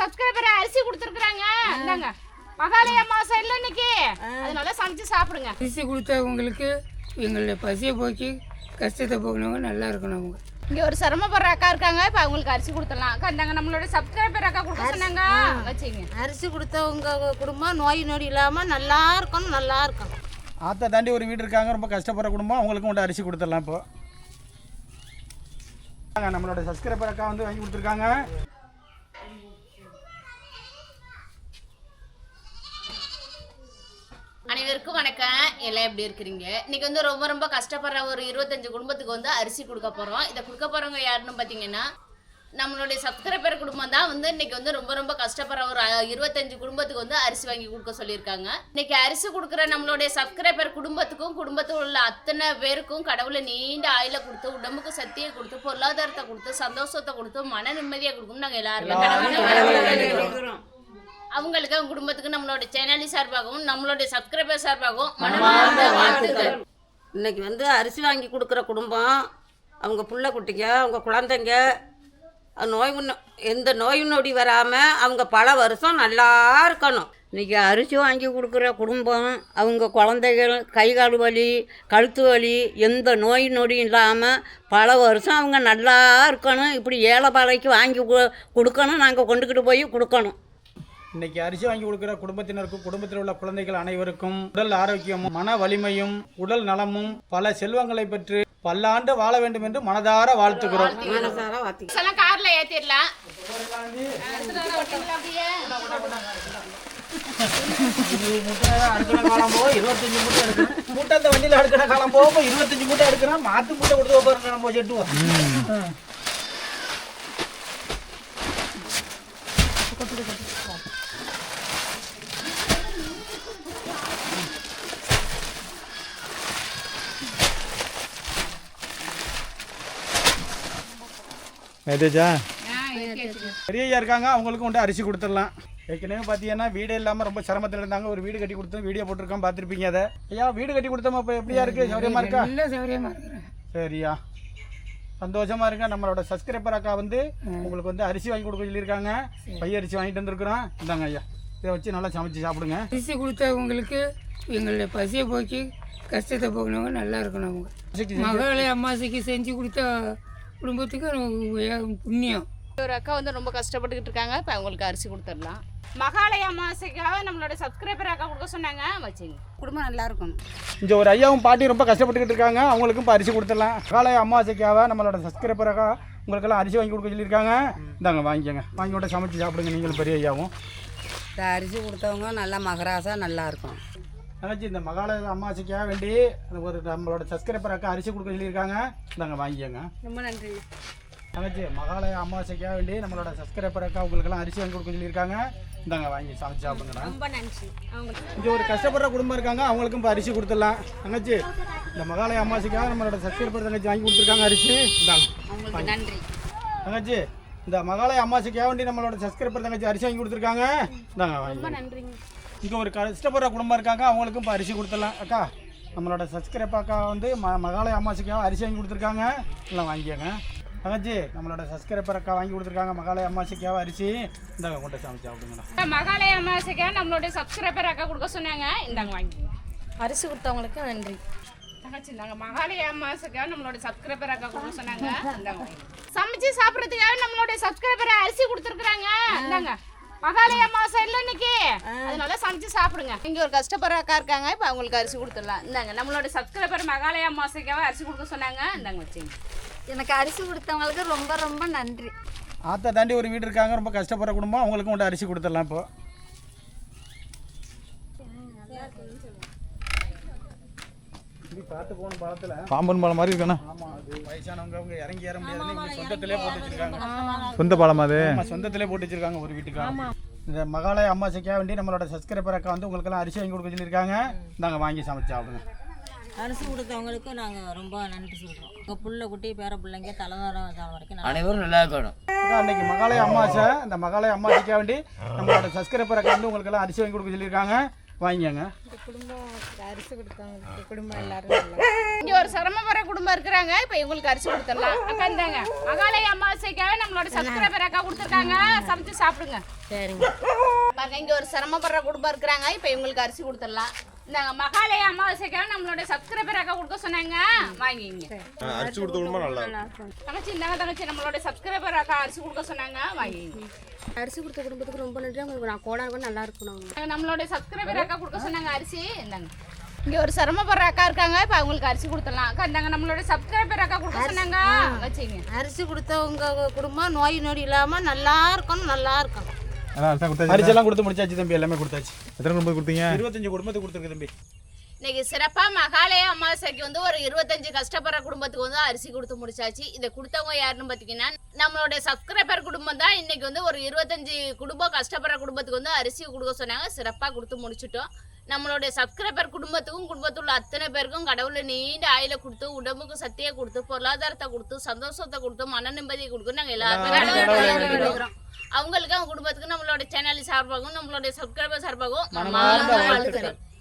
Subscriber அரிசி கொடுத்துருக்குறாங்க. இந்தாங்க. மகாலய மாசம் இல்ல இன்னைக்கு. அதனால சமைச்சு சாப்பிடுங்க. அரிசி கொடுத்தவங்களுக்கு எங்களுடைய பசியை போக்கி கஷ்டத்தை போக்கினவங்க நல்லா இருக்கணும் அவங்க. இங்க ஒரு சிரமப்படுற அக்கா இருக்காங்க. இப்ப அவங்களுக்கு அரிசி கொடுத்துடலாம். அக்கா இந்தாங்க நம்மளோட சப்ஸ்கிரைபர் அக்கா கொடுக்க சொன்னாங்க. வச்சுங்க. அரிசி கொடுத்தவங்க குடும்பம் நோய் நொடி இல்லாமல் நல்லா இருக்கணும் நல்லா இருக்கணும். ஆற்றை தாண்டி ஒரு வீடு இருக்காங்க. ரொம்ப கஷ்டப்படுற குடும்பம். அவங்களுக்கும் கொண்டு அரிசி கொடுத்துடலாம் இப்போ. நம்மளோட சப்ஸ்கிரைபர் அக்கா வந்து வாங்கி கொடுத்துருக்காங்க அனைவருக்கும் வணக்கம் எல்லாம் எப்படி இருக்கிறீங்க? இன்னைக்கு வந்து ரொம்ப ரொம்ப கஷ்டப்படுற ஒரு இருபத்தஞ்சு குடும்பத்துக்கு வந்து அரிசி கொடுக்க போறோம். இதை கொடுக்க போறவங்க யாருன்னு பார்த்தீங்கன்னா நம்மளுடைய சப்ஸ்கிரைபர் குடும்பம் தான் வந்து இன்னைக்கு வந்து ரொம்ப ரொம்ப கஷ்டப்படுற ஒரு இருபத்தஞ்சு குடும்பத்துக்கு வந்து அரிசி வாங்கி கொடுக்க சொல்லியிருக்காங்க. இன்னைக்கு அரிசி கொடுக்குற நம்மளுடைய சப்ஸ்கிரைபர் குடும்பத்துக்கும் குடும்பத்தில் உள்ள அத்தனை பேருக்கும் கடவுளை நீண்ட ஆயில கொடுத்து உடம்புக்கு சக்தியை கொடுத்து பொருளாதாரத்தை கொடுத்து சந்தோஷத்தை கொடுத்து மன நிம்மதியை கொடுக்கும் நாங்கள் எல்லாருமே கடவுளை அவங்களுக்கு அவங்க குடும்பத்துக்கு நம்மளோட சேனலி சார்பாகவும் நம்மளுடைய சப்ஸ்கிரைபர் சார்பாகவும் மனமார்ந்த வாழ்த்துக்கள். இன்னைக்கு வந்து அரிசி வாங்கி கொடுக்குற குடும்பம் அவங்க புள்ள குட்டிங்க அவங்க குழந்தைங்க நோய் எந்த நோய் நொடி வராமல் அவங்க பல வருஷம் நல்லா இருக்கணும். இன்றைக்கி அரிசி வாங்கி கொடுக்குற குடும்பம் அவங்க குழந்தைகள் கை கால் வலி கழுத்து வலி எந்த நோய் நொடியும் இல்லாமல் பல வருஷம் அவங்க நல்லா இருக்கணும். இப்படி ஏழை பாலைக்கு வாங்கி கு- கொடுக்கணும் நாங்கள் கொண்டுக்கிட்டு போய் கொடுக்கணும். இன்னைக்கு அரிசி வாங்கி கொடுக்குற குடும்பத்தினருக்கும் குடும்பத்தில் உள்ள குழந்தைகள் அனைவருக்கும் உடல் ஆரோக்கியமும் மன வலிமையும் உடல் நலமும் பல செல்வங்களை பெற்று பல்லாண்டு வாழ வேண்டும் என்று மனதார வாழ்த்துக்கிறோம் கார்ல ஏத்திடலாம். அடுக்கிற காலம் போக இருபத்தஞ்சு மூட்டை எடுக்கணும். மூட்டை அந்த வண்டியில் அடுக்கிற காலம் போக இருபத்தஞ்சு மூட்டை எடுக்கிறோம் மாத்து மூட்டை கொடுத்து பாருங்க நம்ம செட்டுவோம் மேதேஜா பெரியய்யா இருக்காங்க அவங்களுக்கும் கொண்டு அரிசி கொடுத்துடலாம். ஏற்கனவே பார்த்தீங்கன்னா வீடே இல்லாமல் ரொம்ப சிரமத்தில் இருந்தாங்க. ஒரு வீடு கட்டி கொடுத்தோம் வீடியோ போட்டிருக்கோம் பார்த்துருப்பீங்க அதை. ஐயா வீடு கட்டி கொடுத்தோம் இப்போ? எப்படியா இருக்கு? சௌரியமா இருக்கா? சௌகரியமாக இருக்கிறேன். சரியா. சந்தோஷமா இருங்க. நம்மளோட சப்ஸ்கிரைபர் அக்கா வந்து உங்களுக்கு வந்து அரிசி வாங்கி கொடுக்க சொல்லியிருக்காங்க. பைய அரிசி வாங்கிட்டு வந்திருக்கிறோம். இந்தாங்க ஐயா. இதை வச்சு நல்லா சமைச்சு சாப்பிடுங்க. அரிசி கொடுத்தவங்களுக்கு எங்களுடைய பசியை போக்கி கஷ்டத்தை போக்கினவங்க நல்லா இருக்கணும் அவங்க. மகளே அம்மாசிக்கு செஞ்சு கொடுத்த குடும்பத்துக்கு புண்ணியம். ஒரு அக்கா வந்து ரொம்ப கஷ்டப்பட்டுக்கிட்டு இருக்காங்க. இப்ப அவங்களுக்கு அரிசி கொடுத்துடலாம். மகாலய அமாவாசைக்காக நம்மளோட சப்ஸ்கிரைபர் அக்கா கொடுக்க சொன்னாங்க. வச்சுங்க குடும்பம் நல்லா இருக்கணும். இங்கே ஒரு ஐயாவும் பாட்டி ரொம்ப கஷ்டப்பட்டுக்கிட்டு இருக்காங்க. அவங்களுக்கும் இப்போ அரிசி கொடுத்துடலாம். காலை அம்மாசைக்காக நம்மளோட சப்ஸ்கிரைபர் அக்கா உங்களுக்கெல்லாம் அரிசி வாங்கி கொடுக்க சொல்லியிருக்காங்க. இந்தாங்க வாங்கிக்கோங்க. வாங்கி விட்டு சமைச்சு சாப்பிடுங்க. நீங்களும் பெரிய ஐயாவும். இந்த அரிசி கொடுத்தவங்க நல்லா மகராசா நல்லா இருக்கும். நினச்சி இந்த மகாலய அம்மாசைக்காக வேண்டி ஒரு நம்மளோட சப்ஸ்கிரைபர் அக்கா அரிசி கொடுக்க சொல்லியிருக்காங்க. இந்தாங்க வாங்கிக்கோங்க. ரொம்ப நன்றி தங்கச்சி மகாலய அமாவாசைக்காக வேண்டி நம்மளோட சப்ஸ்கிரைபர் அக்கா உங்களுக்கெல்லாம் அரிசி வாங்கி கொடுக்க சொல்லியிருக்காங்க. இந்தாங்க வாங்கி சமைச்சு சாப்பிடுங்கண்ணா ரொம்ப நன்றி. இங்கே ஒரு கஷ்டப்படுற குடும்பம் இருக்காங்க அவங்களுக்கும் இப்போ அரிசி கொடுத்துடலாம். தங்கச்சி இந்த மகாலய அமாவாசைக்காக நம்மளோட சப்ஸ்கிரைபர் தங்கச்சி வாங்கி கொடுத்துருக்காங்க அரிசி. இந்தாங்க நன்றி. தங்கச்சி இந்த மகாலய அமாவாசைக்காக வேண்டி நம்மளோட சப்ஸ்கிரைபர் தங்கச்சி அரிசி வாங்கி கொடுத்துருக்காங்க. இந்தாங்க வாங்கி. நன்றிங்க. இங்கே ஒரு கஷ்டப்படுற குடும்பம் இருக்காங்க அவங்களுக்கும் இப்போ அரிசி கொடுத்துடலாம். அக்கா நம்மளோட சப்ஸ்கிரைப் அக்கா வந்து ம மகாலய அமாவாசைக்காக அரிசி வாங்கி கொடுத்துருக்காங்க. எல்லாம் வாங்கிக்கோங்க. தங்கச்சி நம்மளோட சப்ஸ்கிரைபர் அக்கா வாங்கி கொடுத்துருக்காங்க மகாலய அமாவாசைக்காக அரிசி. இந்தாங்க கொண்டு சமைச்சு சாப்பிடுங்கண்ணா மகாலய அமாவாசைக்காக நம்மளோட சப்ஸ்கிரைபர் அக்கா கொடுக்க சொன்னாங்க. இந்தாங்க வாங்கி அரிசி கொடுத்தவங்களுக்கு நன்றி. தங்கச்சி இந்தாங்க மகாலய அமாவாசைக்காக நம்மளோட சப்ஸ்கிரைபர் அக்கா கொடுக்க சொன்னாங்க. இந்தாங்க வாங்கி சமைச்சு சாப்பிட்றதுக்காக நம்மளோட சப்ஸ்கிரைபர் அரிசி கொடுத்துருக்குறாங்க. இந்தாங்க. மகாலய அமாவாசை இல்லை இன்னைக்கு அதனால சமைச்சு சாப்பிடுங்க. இங்க ஒரு கஷ்டப்படுற அக்கா இருக்காங்க இப்போ அவங்களுக்கு அரிசி கொடுத்துடலாம். இந்தாங்க நம்மளோட சப்ஸ்கிரைபர் மகாலய அமாவாசைக்காக அரிசி கொடுக்க சொன்னாங்க. இந்தாங்க வச்சுங்க. எனக்கு அரிசி கொடுத்தவங்களுக்கு ரொம்ப ரொம்ப நன்றி. ஆற்றை தாண்டி ஒரு வீடு இருக்காங்க ரொம்ப கஷ்டப்படுற குடும்பம். அவங்களுக்கும் கொண்டு அரிசி கொடுத்துடலாம் இப்போ. இவங்க சொந்தத்திலே போட்டு வச்சிருக்காங்க. சொந்த பாலம் அது. ஆமா சொந்தத்திலே போட்டு வச்சிருக்காங்க ஒரு வீட்டுக்கு. இந்த மகாலய அம்மாசைக்காக வேண்டி நம்மளோட சப்ஸ்கிரைபர் அக்கா வந்து உங்களுக்கெல்லாம் அரிசி வாங்கி கொடுக்க சொல்லியிருக்காங்க. நாங்கள் வாங்கி சமைச்சு சாப்பிடுங்க. அரிசி கொடுத்தவங்களுக்கு நாங்கள் ரொம்ப நன்றி சொல்கிறோம் உங்கள் புள்ள குட்டி பேர பிள்ளைங்க தலைவாரம் வரைக்கும் நல்லா அனைவரும் நல்லா இருக்கணும். அன்னைக்கு மகாலய அம்மாசை இந்த மகாலய அம்மாசைக்காக வேண்டி நம்மளோட சப்ஸ்கிரைபர் அக்கா வந்து உங்களுக்கெல்லாம் அரிசி வாங்கி கொடுக்க சொல்லியிருக்காங்க. வாங்கிக்கோங்க. இங்க ஒரு சிரமப்படுற குடும்பம் இருக்கிறாங்க. இப்ப இவங்களுக்கு அரிசி கொடுத்துடலாம். அக்கா இந்தாங்க. மகாலய அமாவாசைக்காக நம்மளோட சப்ஸ்கிரைபர் அக்கா கொடுத்துருக்காங்க. சமைச்சு சாப்பிடுங்க. சரிங்க. பாருங்க இங்க ஒரு சிரமப்படுற குடும்பம் இருக்கிறாங்க. இப்ப இவங்களுக்கு அரிசி கொடுத்துடலாம். இந்தாங்க மகாலய அமாவாசைக்காக நம்மளோட சப்ஸ்கிரைபர் அக்கா கொடுக்க சொன்னாங்க. வாங்கிங்க அரிசி கொடுத்த நல்லா தங்கச்சி இந்தாங்க தங்கச்சி. நம்மளோட சப்ஸ்கிரைபர் அக்கா அரிசி கொடுக்க சொன்னாங்க. வாங்கிங்க அரிசி கொடுத்த குடும்பத்துக்கு ரொம்ப நன்றி. உங்களுக்கு நான் கோடா கூட நல்லா இருக்கணும் நம்மளோட சப்ஸ்கிரைபர் அக்கா கொடுக்க சொன்னாங்க அரிசி. இந்தாங்க. இங்க ஒரு சிரமப்படுற அக்கா இருக்காங்க இப்ப அவங்களுக்கு அரிசி கொடுத்துடலாம். அக்கா இந்தாங்க நம்மளோட சப்ஸ்கிரைபர் அக்கா கொடுக்க சொன்னாங்க. வச்சுங்க. அரிசி கொடுத்தவங்க குடும்பம் நோய் நொடி இல்லாமல் நல்லா இருக்கணும் நல்லா இருக்கணும். அரிசியெல்லாம் கொடுத்து முடிச்சாச்சு தம்பி எல்லாமே கொடுத்தாச்சு. எத்தனை குடும்பம் கொடுத்தீங்க? இருபத்தஞ்சு குடும்பத்துக்கு கொடுத்துருக்கு தம்பி. இன்னைக்கு சிறப்பா மகாலய அமாவாசைக்கு வந்து ஒரு இருபத்தஞ்சு கஷ்டப்படுற குடும்பத்துக்கு வந்து அரிசி கொடுத்து முடிச்சாச்சு. இதை கொடுத்தவங்க யாருன்னு பார்த்தீங்கன்னா நம்மளுடைய சப்ஸ்கிரைபர் குடும்பம் தான் இன்னைக்கு வந்து ஒரு இருபத்தஞ்சு குடும்பம் கஷ்டப்படுற குடும்பத்துக்கு வந்து அரிசி கொடுக்க சொன்னாங்க. சிறப்பாக கொடுத்து முடிச்சிட்டோம். நம்மளுடைய சப்ஸ்கிரைபர் குடும்பத்துக்கும் குடும்பத்தில் உள்ள அத்தனை பேருக்கும் கடவுளை நீண்ட ஆயில கொடுத்து உடம்புக்கு சக்தியை கொடுத்து பொருளாதாரத்தை கொடுத்து சந்தோஷத்தை கொடுத்து மன நிம்மதியை கொடுத்து நாங்கள் எல்லாருமே. அவங்களுக்கு அவங்க குடும்பத்துக்கு நம்மளோட சேனல் சார்பாகவும் நம்மளுடைய சப்ஸ்கிரைபர் சார்பாகவும்